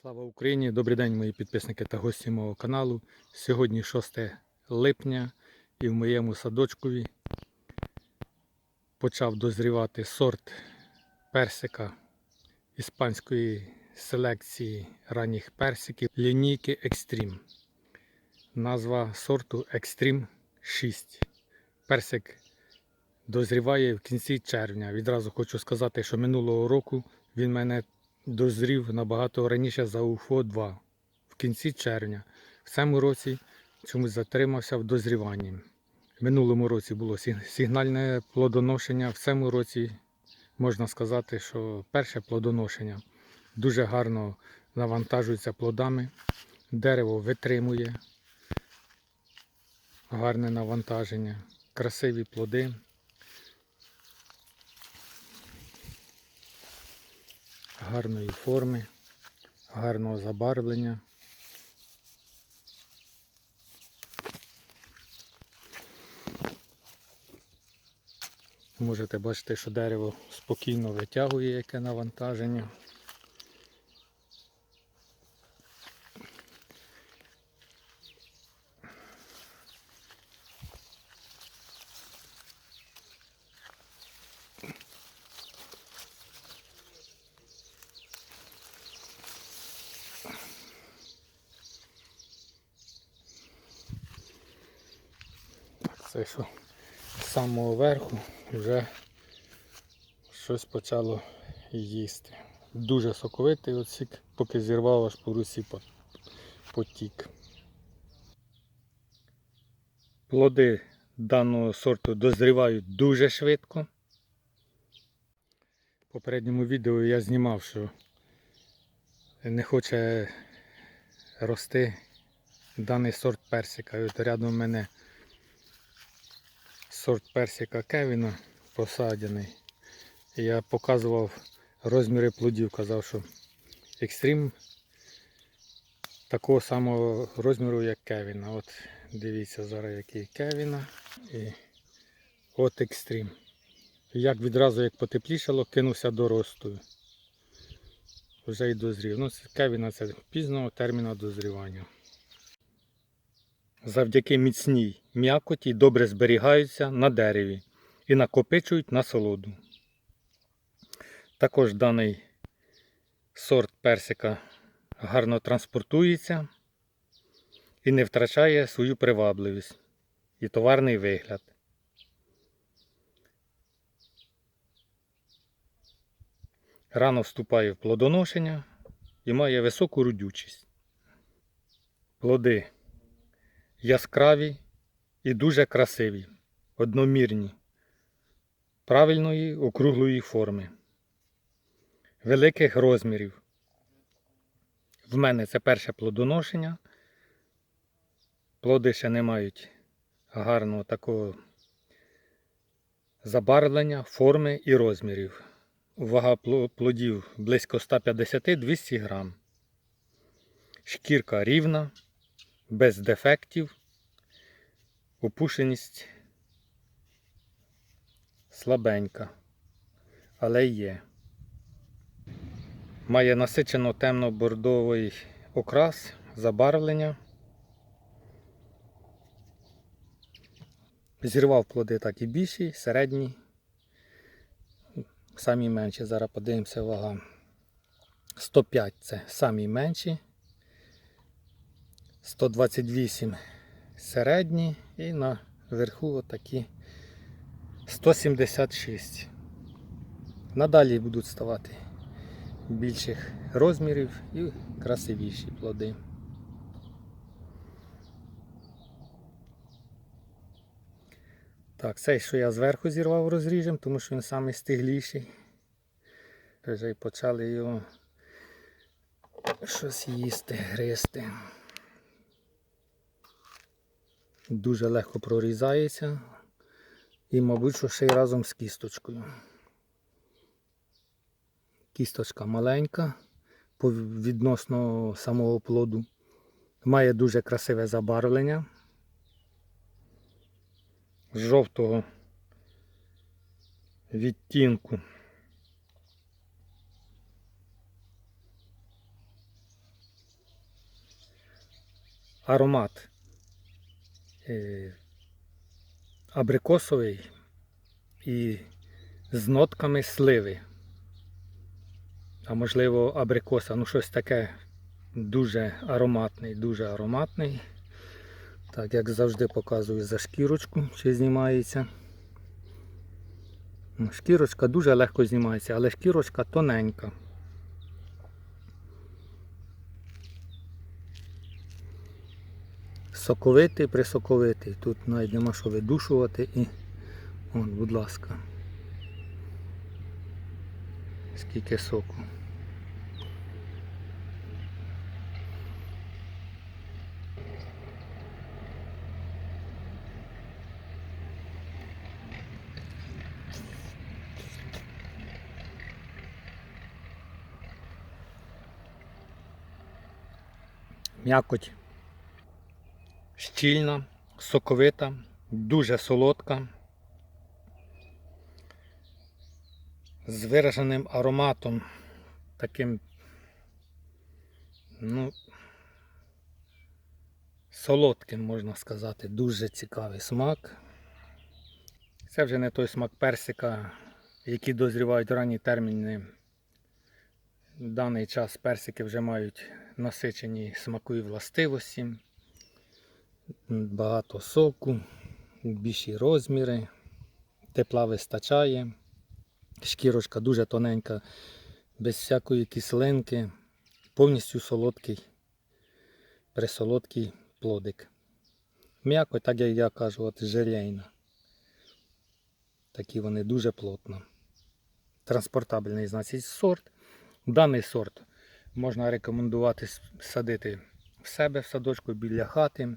Слава Україні! Добрий день, мої підписники та гості мого каналу. Сьогодні 6 липня і в моєму садочкові почав дозрівати сорт персика іспанської селекції ранніх персиків лінійки Extreme. Назва сорту Extreme 6. Персик дозріває в кінці червня. Відразу хочу сказати, що минулого року він мене дозрів набагато раніше за УФО 2 в кінці червня. В цьому році чомусь затримався в дозріванні. В минулому році було сигнальне плодоношення. В цьому році можна сказати, що перше плодоношення дуже гарно навантажується плодами. Дерево витримує гарне навантаження, красиві плоди. Гарної форми, гарного забарвлення. Можете бачити, що дерево спокійно витягує яке навантаження. Це що з самого верху вже щось почало їсти. Дуже соковитий оцік, поки зірвав аж по русі потік. Плоди даного сорту дозрівають дуже швидко. В попередньому відео я знімав, що не хоче рости даний сорт персика. І от рядом мене сорт персика Кевіна посаджений. Я показував розміри плодів, казав, що екстрім такого самого розміру, як Кевіна. От дивіться зараз, який Кевіна. І от екстрім. Як відразу як потеплішало, кинувся до росту. Вже й дозрів. Ну, Кевіна це пізного терміну дозрівання. Завдяки міцній м'якоті добре зберігаються на дереві і накопичують насолоду. Також даний сорт персика гарно транспортується і не втрачає свою привабливість і товарний вигляд. Рано вступає в плодоношення і має високу родючість. Плоди яскраві і дуже красиві, одномірні, правильної округлої форми, великих розмірів. В мене це перше плодоношення. Плоди ще не мають гарного такого забарвлення, форми і розмірів. Вага плодів близько 150-200 грам. Шкірка рівна, без дефектів, опушеність слабенька, але є. Має насичено темно-бордовий окрас, забарвлення. Зірвав плоди так і більші, середні, самі менші. Зараз подивимося вага. 105 це самі менші. 128 середні і на верху отакі 176. Надалі будуть ставати більших розмірів і красивіші плоди. Так, цей, що я зверху зірвав, розріжем, тому що він самий стигліший. Вже й почали його щось їсти, гризти. Дуже легко прорізається. І, мабуть, що ще й разом з кісточкою. Кісточка маленька відносно самого плоду. Має дуже красиве забарвлення. Жовтого відтінку. аромат абрикосовий і з нотками сливи. А можливо абрикоса. Ну щось таке дуже ароматний, дуже ароматний. Так, як завжди показую за шкірочку, чи знімається. Шкірочка дуже легко знімається, але шкірочка тоненька. Соковитий, присоковитий. Тут навіть нема що видушувати і. От, будь ласка. Скільки соку. М'якоть щільна, соковита, дуже солодка, з вираженим ароматом, таким, ну, солодким, можна сказати, дуже цікавий смак. Це вже не той смак персика, який дозрівають ранні терміни. В даний час персики вже мають насичені смакові властивості багато соку, більші розміри, тепла вистачає, шкірочка дуже тоненька, без всякої кислинки, повністю солодкий, присолодкий плодик. М'яко, так як я кажу, от желейна. Такі вони дуже плотно. Транспортабельний, значить, сорт. Даний сорт можна рекомендувати садити в себе в садочку біля хати